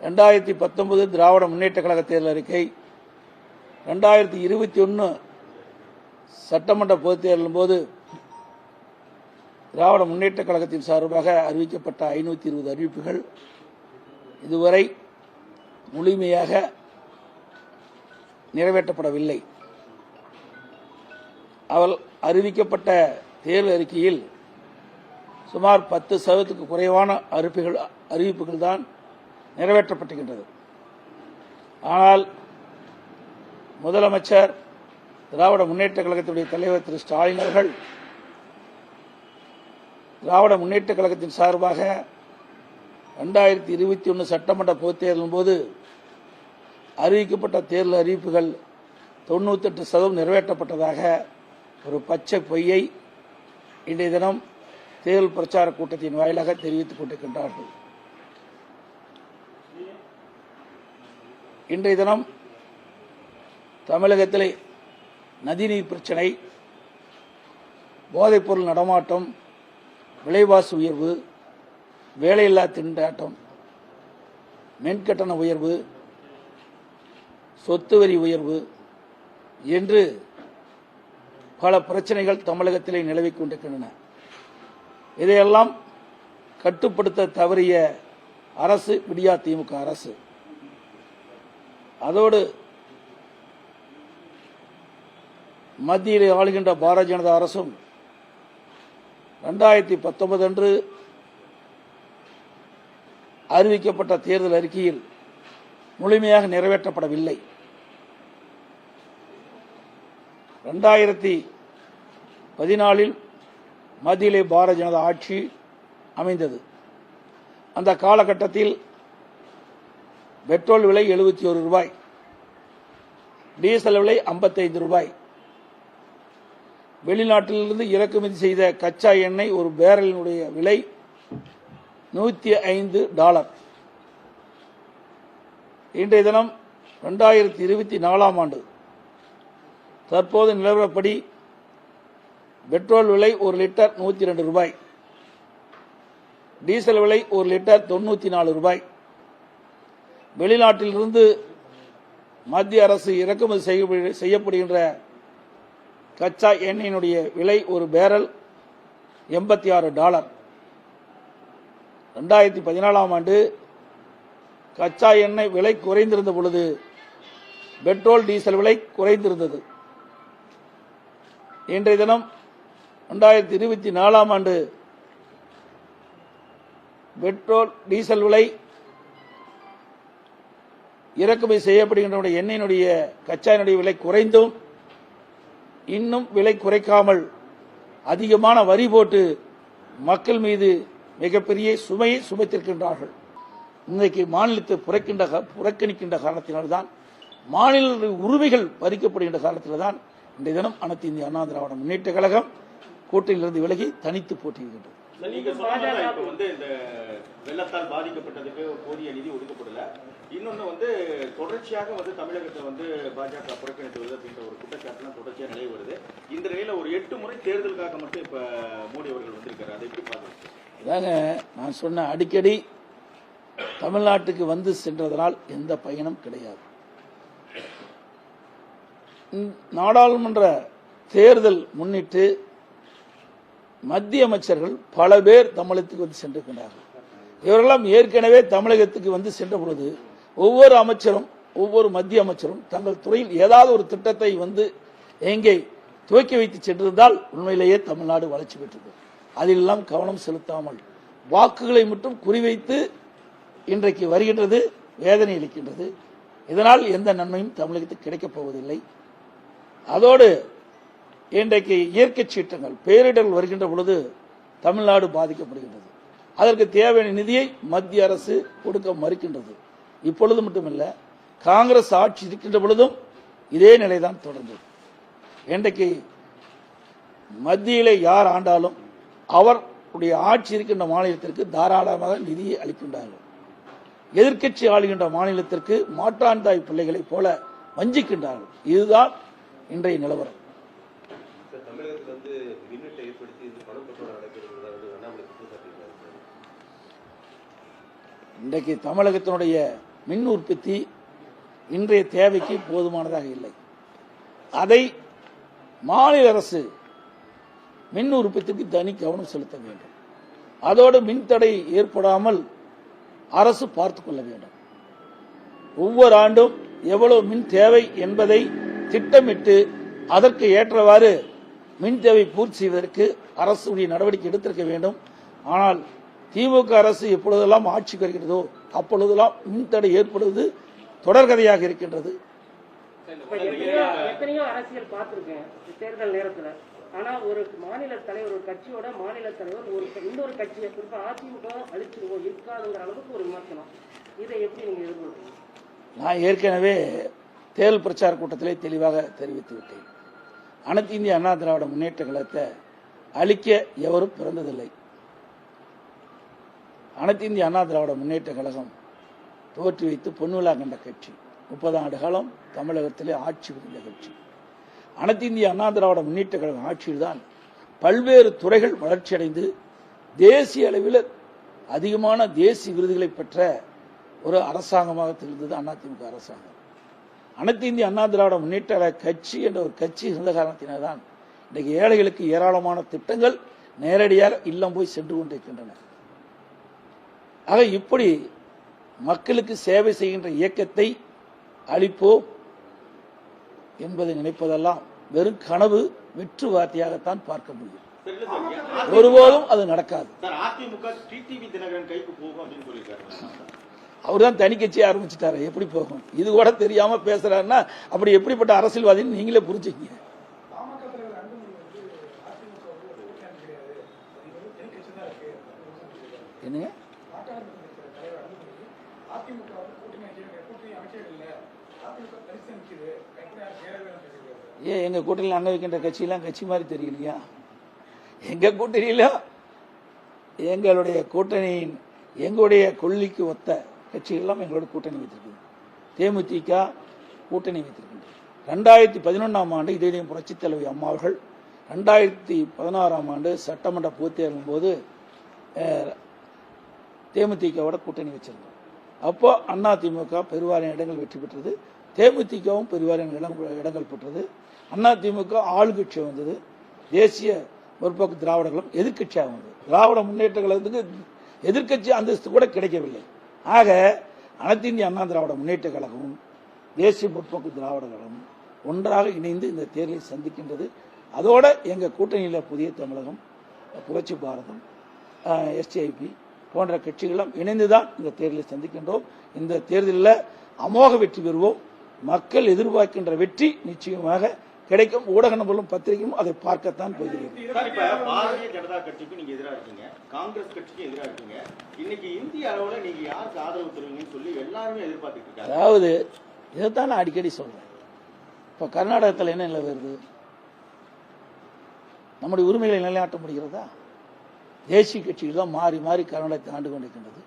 ரெண்டாயிரத்தி பத்தொன்பது திராவிட முன்னேற்ற கழக தேர்தல் அறிக்கை ரெண்டாயிரத்தி இருபத்தி ஒன்று சட்டமன்ற பொதுத் தேர்தலின் போது திராவிட முன்னேற்ற கழகத்தின் சார்பாக அறிவிக்கப்பட்ட ஐநூற்றி இருபது அறிவிப்புகள். இதுவரை முழுமையாக நிறைவேற்றப்படவில்லை. அவள் அறிவிக்கப்பட்ட தேர்தல் அறிக்கையில் சுமார் பத்து சதவீதத்துக்கு குறைவான அறிவிப்புகள் அறிவிப்புகள் தான் நிறைவேற்றப்பட்டுகின்றது ஆனால் முதலமைச்சர் திராவிட முன்னேற்ற கழகத்தினுடைய தலைவர் திரு. ஸ்டாலின் அவர்கள் திராவிட முன்னேற்ற கழகத்தின் சார்பாக ரெண்டாயிரத்தி இருபத்தி ஒன்று சட்டமன்ற பொதுத் தேர்தலின் போது அறிவிக்கப்பட்ட தேர்தல் அறிவிப்புகள் தொண்ணூத்தெட்டு சதவீதம் நிறைவேற்றப்பட்டதாக ஒரு பச்சை பொய்யை இன்றைய தினம் தேர்தல் பிரச்சார கூட்டத்தின் வாயிலாக தெரிவித்துக் கொண்டிருக்கின்றார்கள். இன்றைய தினம் தமிழகத்திலே நதிநீர் பிரச்சனை போதைப்பொருள் நடமாட்டம் விலைவாசி உயர்வு வேலையில்லா திண்டாட்டம் மின்கட்டண உயர்வு சொத்து வரி உயர்வு என்று பல பிரச்சனைகள் தமிழகத்திலே நிலவிக் கொண்டிருக்கின்றன. இதையெல்லாம் கட்டுப்படுத்த தவறிய அரசு விடியா திமுக அரசு. அதோடு மத்தியிலே ஆளுகின்ற பாரதிய ஜனதா அரசும் ரெண்டாயிரத்தி பத்தொன்பது அன்று அறிவிக்கப்பட்ட தேர்தல் அறிக்கையில் முழுமையாக நிறைவேற்றப்படவில்லை. ரெண்டாயிரத்தி பதினாலில் மத்தியிலே பாரதிய ஜனதா ஆட்சி அமைந்தது. அந்த காலகட்டத்தில் பெட்ரோல் விலை எழுபத்தி ஒரு ரூபாய். டீசல் விலை 55 ரூபாய். வெளிநாட்டிலிருந்து இறக்குமதி செய்த கச்சா எண்ணெய் ஒரு பேரலினுடைய விலை நூற்றி ஐந்து டாலர். இன்றைய தினம் ரெண்டாயிரத்தி இருபத்தி நாலாம் ஆண்டு. தற்போது நிலவரப்படி பெட்ரோல் விலை ஒரு லிட்டர் நூற்றி ரெண்டு ரூபாய். டீசல் விலை ஒரு லிட்டர் தொண்ணூற்றி நாலு ரூபாய். வெளிநாட்டிலிருந்து மத்திய அரசு இறக்குமதி செய்ய- செய்யப்படுகின்ற கச்சா எண்ணெயினுடைய விலை ஒரு பேரல் எண்பத்தி ஆறு டாலர். ரெண்டாயிரத்தி பதினாலாம் ஆண்டு கச்சா எண்ணெய் விலை குறைந்திருந்த பொழுது பெட்ரோல் டீசல் விலை குறைந்திருந்தது. இன்றைய தினம் ரெண்டாயிரத்தி இருபத்தி நாலாம் ஆண்டு பெட்ரோல் டீசல் விலை இறக்குமதி செய்யப்படுகின்ற எண்ணெயினுடைய கச்சா எண்ணெயுடைய விலை குறைந்தும் இன்னும் விலை குறைக்காமல் அதிகமான வரி போட்டு மக்கள் மீது மிகப்பெரிய சுமையை சுமைத்திருக்கின்றார்கள். இன்றைக்கு மாநிலத்தை புறக்கின்ற புறக்கணிக்கின்ற காரணத்தினால்தான் மாநில உரிமைகள் பறிக்கப்படுகின்ற காரணத்தில்தான் இன்றைய தினம் அனைத்து இந்திய அண்ணா திராவிட முன்னேற்ற கழகம் கூட்டணியிலிருந்து விலகி தனித்து போட்டியிடுகின்றது. நீங்க சொன்ன மாதிரி தான் இப்ப வந்து இந்த வெள்ளத்தால் பாதிக்கப்பட்டதுக்கு போதிய நிதி ஒதுக்கப்படல. இன்னொன்னு வந்து தொடர்ச்சியாக வந்து தமிழகத்துல வந்து பாஜக புறக்கணித்து வருது அப்படின்ற ஒரு குற்றச்சாட்டுலாம் தொடர்ச்சியா நிலை வருது. இந்த நிலையில ஒரு எட்டு முறை தேர்தலுக்காக மட்டும் இப்ப மோடி அவர்கள் வந்திருக்காரு. அதை எப்படி பாக்குறீங்க அதாங்க நான் சொன்ன அடிக்கடி தமிழ்நாட்டுக்கு வந்து சென்றதனால் எந்த பயனும் கிடையாது. நாடாளுமன்ற தேர்தல் முன்னிட்டு மத்திய அமைச்சர்கள் பல பேர் தமிழகத்துக்கு வந்து சென்றிருக்கிறார்கள் இவரெல்லாம் ஏற்கனவே தமிழகத்துக்கு வந்து சென்ற பொழுது ஒவ்வொரு அமைச்சரும் ஒவ்வொரு மத்திய அமைச்சரும் தங்கள் துறையில் ஏதாவது ஒரு திட்டத்தை வந்து எங்கே துவக்கி வைத்து சென்றிருந்தால் உண்மையிலேயே தமிழ்நாடு வளர்ச்சி பெற்றது. அதிலெல்லாம் கவனம் செலுத்தாமல் வாக்குகளை மட்டும் குறிவைத்து இன்றைக்கு வருகின்றது வேதனை அளிக்கின்றது. இதனால் எந்த நன்மையும் தமிழகத்துக்கு கிடைக்கப் போவதில்லை. அதோடு இன்றைக்கு இயற்கை சீற்றங்கள் பேரிடர்கள் வருகின்ற பொழுது தமிழ்நாடு பாதிக்கப்படுகின்றது. அதற்கு தேவையான நிதியை மத்திய அரசு கொடுக்க மறுக்கின்றது. இப்பொழுது மட்டுமல்ல காங்கிரஸ் ஆட்சி இருக்கின்ற பொழுதும் இதே நிலைதான் தொடர்ந்தது. இன்றைக்கு மத்தியிலே யார் ஆண்டாலும் அவருடைய ஆட்சி இருக்கின்ற மாநிலத்திற்கு தாராளமாக நிதியை அளிக்கின்றார்கள். எதிர்க்கட்சி ஆளுகின்ற மாநிலத்திற்கு மாற்றாந்தாய் பிள்ளைகளைப் போல வஞ்சிக்கின்றார்கள். இதுதான் இன்றைய நிலவரம். இன்றைக்கு தமிழகத்தினுடைய மின் உற்பத்தி இன்றைய தேவைக்கு போதுமானதாக இல்லை. அதை மாநில அரசு மின் உற்பத்திக்கு தனி கவனம் செலுத்த வேண்டும். அதோடு மின்தடை ஏற்படாமல் அரசு பார்த்துக்கொள்ள வேண்டும். ஒவ்வொரு ஆண்டும் எவ்வளவு மின் தேவை என்பதை திட்டமிட்டு அதற்கு ஏற்றவாறு மின் தேவை பூர்த்தி செய்வதற்கு அரசு நடவடிக்கை எடுத்திருக்க வேண்டும். ஆனால் திமுக அரசு எப்பொழுதெல்லாம் ஆட்சிக்கு வருகிறதோ அப்பொழுதெல்லாம் மின்தடை ஏற்படுவது தொடர்கதையாக இருக்கின்றது. எத்தனையோ அரசியல் பார்த்திருக்கேன் தேர்தல் நேரத்துல. ஆனா ஒரு மாநில தலைவர் ஒரு கட்சியோட மாநில தலைவர் ஒரு இன்னொரு கட்சியை குறிப்பா அதிமுக அழிச்சிருவோம் இருக்காதுங்கிற அளவுக்கு ஒரு விமர்சனம். இதை எப்படி நீங்க எதிர்கொள்றீங்க? நான் ஏற்கனவே தேர்தல் பிரச்சார கூட்டத்திலே தெளிவாக தெரிவித்து விட்டேன். அனைத்து இந்திய அண்ணா திராவிட முன்னேற்ற கழகத்தை அழிக்க எவரும் பிறந்ததில்லை. அனைத்து இந்திய அண்ணா திராவிட முன்னேற்ற கழகம் தோற்றி வைத்து பொன்விழா கண்ட கட்சி. முப்பது ஆண்டு காலம் தமிழகத்திலே ஆட்சி புரிந்த கட்சி. அனைத்து இந்திய அண்ணா திராவிட முன்னேற்ற கழகம் ஆட்சியில்தான் பல்வேறு துறைகள் வளர்ச்சியடைந்து தேசிய அளவில் அதிகமான தேசிய விருதுகளை பெற்ற ஒரு அரசாங்கமாக திகழ்ந்தது அதிமுக அரசாங்கம். அனைத்து இந்திய அண்ணா திராவிட முன்னேற்ற கட்சி என்ற ஒரு கட்சி இருந்த காரணத்தினால்தான் இன்றைக்கு ஏழைகளுக்கு ஏராளமான திட்டங்கள் நேரடியாக இல்லம் போய் சென்று கொண்டிருக்கின்றன. ஆக இப்படி மக்களுக்கு சேவை செய்கின்ற இயக்கத்தை அளிப்போம் என்பதை நினைப்பதெல்லாம் வெறும் கனவு வெற்று வார்த்தையாகத்தான் பார்க்க முடியும். ஒருபோதும் அது நடக்காது. அவர் தான் தனி கட்சி ஆரம்பிச்சிட்டாரு எப்படி போகும்? இது கூட தெரியாம பேசுறாருன்னா அப்படி எப்படிப்பட்ட அரசியல்வாதின்னு நீங்களே புரிஞ்சுக்கங்க. பாமக அதிமுக வந்து கூட்டணி கூட்டணி அமைச்சது அதிமுக தரிசு நிற்குது ஏன் எங்க கூட்டணியில் அங்க வைக்கின்ற கட்சியெல்லாம் கட்சி மாதிரி தெரியலையா எங்க கூட்டணியில எங்களுடைய கூட்டணியின் எங்களுடைய கொள்ளிக்கு ஒத்த கட்சிகள்லாம் எங்களோட கூட்டணி வைத்திருக்குது. தேமுதிக கூட்டணி வைத்திருக்கின்றது. ரெண்டாயிரத்தி பதினொன்றாம் ஆண்டு இதயம் புரட்சித் தலைவி அம்மா அவர்கள் ரெண்டாயிரத்தி பதினாறாம் ஆண்டு சட்டமன்ற பொதுத்தேர்தலும் போது அஹ், தேமுதிகவோட கூட்டணி வச்சிருந்தோம் அப்போ அண்ணா திமுக பெருவாரியான இடங்கள் வெற்றி பெற்றது. தேமுதிகவும் பெருவாரியான இடம் இடங்கள் பெற்றது. அண்ணா திமுக ஆளுங்கட்சி வந்தது. தேசிய முற்போக்கு திராவிடர்களும் எதிர்க்கட்சியாக வந்தது. திராவிட முன்னேற்ற கழகத்துக்கு எதிர்க்கட்சி அந்தஸ்து கூட கிடைக்கவில்லை. ஆக அனைத்து இந்திய அண்ணா திராவிட முன்னேற்ற கழகமும் தேசிய முற்போக்கு திராவிட கழகமும் ஒன்றாக இணைந்து இந்த தேர்தலை சந்திக்கின்றது. அதோட எங்கள் கூட்டணியில் புதிய தமிழகம் புரட்சி பாரதம் எஸ்டிஐபி போன்ற கட்சிகளும் இணைந்துதான் இந்த தேர்தலை சந்திக்கின்றோம். இந்த தேர்தலில் அமோக வெற்றி பெறுவோம். மக்கள் எதிர்பார்க்கின்ற வெற்றி நிச்சயமாக கிடைக்கும். ஊடக நபர்களும் பத்திரிகையும் அதை பார்க்கத்தான் இப்ப பாரதிய ஜனதா கட்சிக்கு நீங்க எதிரா இருக்கீங்க. காங்கிரஸ் கட்சிக்கு எதிரா இருக்கீங்க. இன்னைக்கு இந்திய அளவுல நீங்க யாருக்கு ஆதரவு தருவீங்கன்னு சொல்லி எல்லாருமே எதிர்பார்த்துட்டு இருக்காங்க. அதாவது இதைத்தான் நான் அடிக்கடி சொல்றேன். இப்ப கர்நாடகத்தில் என்ன நிலை வருது நம்முடைய உரிமைகளை நிலைநாட்ட முடிகிறதா? தேசிய கட்சிகள் தான் மாறி மாறி கர்நாடகத்தை ஆண்டு கொண்டிருக்கின்றது